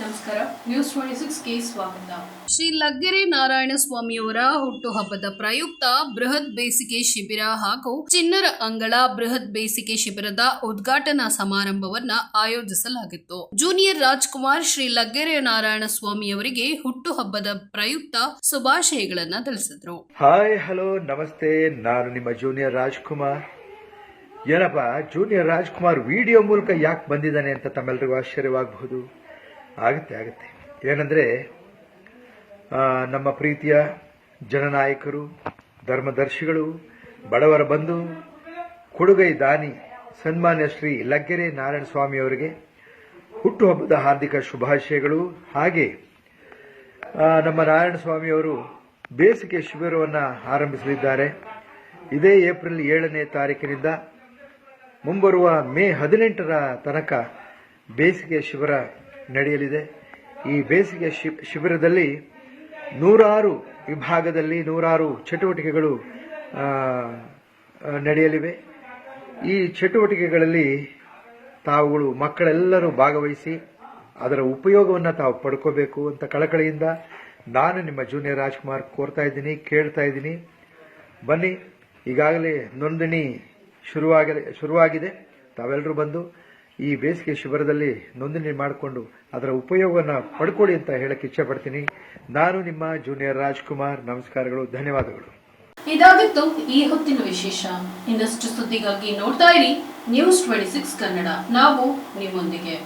ನಮಸ್ಕಾರ. News twenty ಸಿಕ್ಸ್ಗೆ ಸ್ವಾಗತ. ಶ್ರೀ ಲಗ್ಗೆರೆ ನಾರಾಯಣ ಸ್ವಾಮಿಯವರ ಹುಟ್ಟುಹಬ್ಬದ ಪ್ರಯುಕ್ತ ಬೃಹತ್ ಬೇಸಿಗೆ ಶಿಬಿರ ಹಾಗೂ ಚಿನ್ನರ ಅಂಗಳ ಬೃಹತ್ ಬೇಸಿಗೆ ಶಿಬಿರದ ಉದ್ಘಾಟನಾ ಸಮಾರಂಭವನ್ನ ಆಯೋಜಿಸಲಾಗಿತ್ತು. ಜೂನಿಯರ್ ರಾಜ್ಕುಮಾರ್ ಶ್ರೀ ಲಗ್ಗೆರೆ ನಾರಾಯಣ ಸ್ವಾಮಿಯವರಿಗೆ ಹುಟ್ಟುಹಬ್ಬದ ಪ್ರಯುಕ್ತ ಶುಭಾಶಯಗಳನ್ನ ತಿಳಿಸಿದ್ರು. ಹಾಯ್ ಹಲೋ ನಮಸ್ತೆ. ನಾನು ನಿಮ್ಮ ಜೂನಿಯರ್ ರಾಜ್ಕುಮಾರ್. ಏನಪ್ಪ ಜೂನಿಯರ್ ರಾಜ್ಕುಮಾರ್ ವಿಡಿಯೋ ಮೂಲಕ ಯಾಕೆ ಬಂದಿದ್ದಾನೆ ಅಂತ ತಮ್ಮೆಲ್ಲರಿಗೂ ಆಶ್ಚರ್ಯವಾಗಬಹುದು? ಆಗುತ್ತೆ ಆಗುತ್ತೆ. ಏನಂದ್ರೆ ನಮ್ಮ ಪ್ರೀತಿಯ ಜನನಾಯಕರು, ಧರ್ಮದರ್ಶಿಗಳು, ಬಡವರ ಬಂಧು, ಕೊಡುಗೈ ದಾನಿ, ಸನ್ಮಾನ್ಯ ಶ್ರೀ ಲಗ್ಗೆರೆ ನಾರಾಯಣ ಸ್ವಾಮಿ ಅವರಿಗೆ ಹುಟ್ಟುಹಬ್ಬದ ಹಾರ್ದಿಕ ಶುಭಾಶಯಗಳು. ಹಾಗೆ ನಮ್ಮ ನಾರಾಯಣ ಸ್ವಾಮಿಯವರು ಬೇಸಿಗೆ ಶಿಬಿರವನ್ನು ಆರಂಭಿಸಲಿದ್ದಾರೆ. ಇದೇ ಏಪ್ರಿಲ್ ಏಳನೇ ತಾರೀಕಿನಿಂದ ಮುಂಬರುವ ಮೇ ಹದಿನೆಂಟರ ತನಕ ಬೇಸಿಗೆ ಶಿಬಿರ ನಡೆಯಲಿದೆ. ಈ ಬೇಸಿಗೆ ಶಿಬಿರದಲ್ಲಿ ನೂರಾರು ವಿಭಾಗದಲ್ಲಿ ನೂರಾರು ಚಟುವಟಿಕೆಗಳು ನಡೆಯಲಿವೆ. ಈ ಚಟುವಟಿಕೆಗಳಲ್ಲಿ ತಾವುಗಳು, ಮಕ್ಕಳೆಲ್ಲರೂ ಭಾಗವಹಿಸಿ ಅದರ ಉಪಯೋಗವನ್ನು ತಾವು ಪಡ್ಕೋಬೇಕು ಅಂತ ಕಳಕಳಿಯಿಂದ ನಾನು ನಿಮ್ಮ ಜೂನಿಯರ್ ರಾಜ್ಕುಮಾರ್ ಕೋರ್ತಾ ಇದ್ದೀನಿ, ಕೇಳ್ತಾ ಇದ್ದೀನಿ. ಬನ್ನಿ, ಈಗಾಗಲೇ ನೋಂದಣಿ ಶುರುವಾಗಿದೆ ಶುರುವಾಗಿದೆ. ತಾವೆಲ್ಲರೂ ಬಂದು ಈ ಬೇಸಿಗೆ ಶಿಬಿರದಲ್ಲಿ ನೋಂದಣಿ ಮಾಡಿಕೊಂಡು ಅದರ ಉಪಯೋಗವನ್ನು ಪಡ್ಕೊಳ್ಳಿ ಅಂತ ಹೇಳಕ್ಕೆ ಇಚ್ಛೆಪಡ್ತೀನಿ ನಾನು ನಿಮ್ಮ ಜೂನಿಯರ್ ರಾಜ್ಕುಮಾರ್. ನಮಸ್ಕಾರಗಳು, ಧನ್ಯವಾದಗಳು. ಇದಾಗಿತ್ತು ಈ ಹೊತ್ತಿನ ವಿಶೇಷ. ಇನ್ನಷ್ಟು ಸುದ್ದಿಗಾಗಿ ನೋಡ್ತಾ ಇರಿ ನ್ಯೂಸ್ ಟ್ವೆಂಟಿ ಸಿಕ್ಸ್ ಕನ್ನಡ. ನಾವು ನಿಮ್ಮೊಂದಿಗೆ.